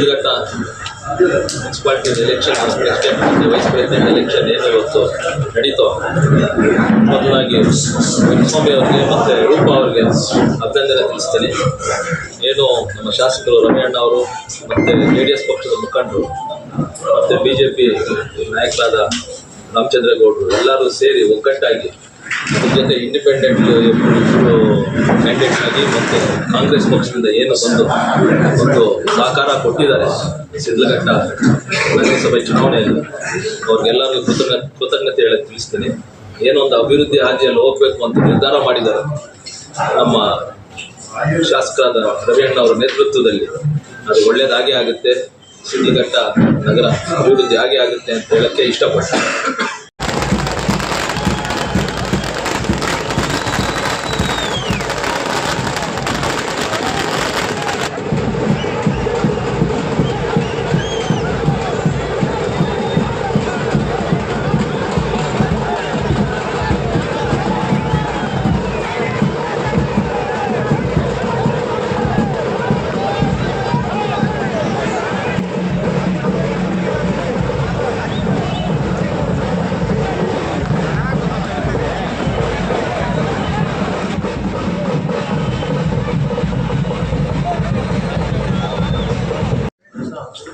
Shidlaghatta municipality election president vice president election ಏನು ಇವತ್ತು ನಡೀತೋ? ಮೊದಲಾಗಿ ಸ್ವಾಮಿ ಅವರಿಗೆ ಮತ್ತು ರೂಪ ಅವ್ರಿಗೆ ಅಭಿನಂದನೆ ತಿಳಿಸ್ತೀನಿ. ಏನು ನಮ್ಮ ಶಾಸಕರು ರಮಣಣ್ಣ ಅವರು ಮತ್ತು ಜೆ ಡಿ ಎಸ್ ಪಕ್ಷದ ಮುಖಂಡರು ಮತ್ತು ಬಿ ಜೆ ಪಿ ನಾಯಕರಾದ ರಾಮಚಂದ್ರೇಗೌಡರು ಎಲ್ಲರೂ ಸೇರಿ ಒಗ್ಗಟ್ಟಾಗಿ ಅದ್ರ ಜೊತೆ ಇಂಡಿಪೆಂಡೆಂಟ್ ಕ್ಯಾಂಡಿಡೇಟ್ ಆಗಿ ಮತ್ತು ಕಾಂಗ್ರೆಸ್ ಪಕ್ಷದಿಂದ ಏನು ಬಂದು ಒಂದು ಸಹಕಾರ ಕೊಟ್ಟಿದ್ದಾರೆ ಸಿದ್ಲಘಟ್ಟ ನಗರಸಭೆ ಚುನಾವಣೆಯಲ್ಲಿ. ಅವ್ರಿಗೆಲ್ಲರಿಗೂ ಕೃತಜ್ಞ, ಕೃತಜ್ಞತೆ ಹೇಳಕ್ಕೆ ತಿಳಿಸ್ತೇನೆ. ಏನೋ ಒಂದು ಅಭಿವೃದ್ಧಿ ಹಾದಿಯಲ್ಲಿ ಹೋಗಬೇಕು ಅಂತ ನಿರ್ಧಾರ ಮಾಡಿದ್ದಾರೆ. ನಮ್ಮ ಶಾಸಕರಾದ ರವಿಯಣ್ಣ ಅವರ ನೇತೃತ್ವದಲ್ಲಿ. ಅದು ಒಳ್ಳೇದಾಗೇ ಆಗುತ್ತೆ. ಸಿದ್ಲಘಟ್ಟ ನಗರ ಅಭಿವೃದ್ಧಿ ಆಗೇ ಆಗುತ್ತೆ ಅಂತ ಹೇಳಕ್ಕೆ ಇಷ್ಟಪಡ್ತೀನಿ.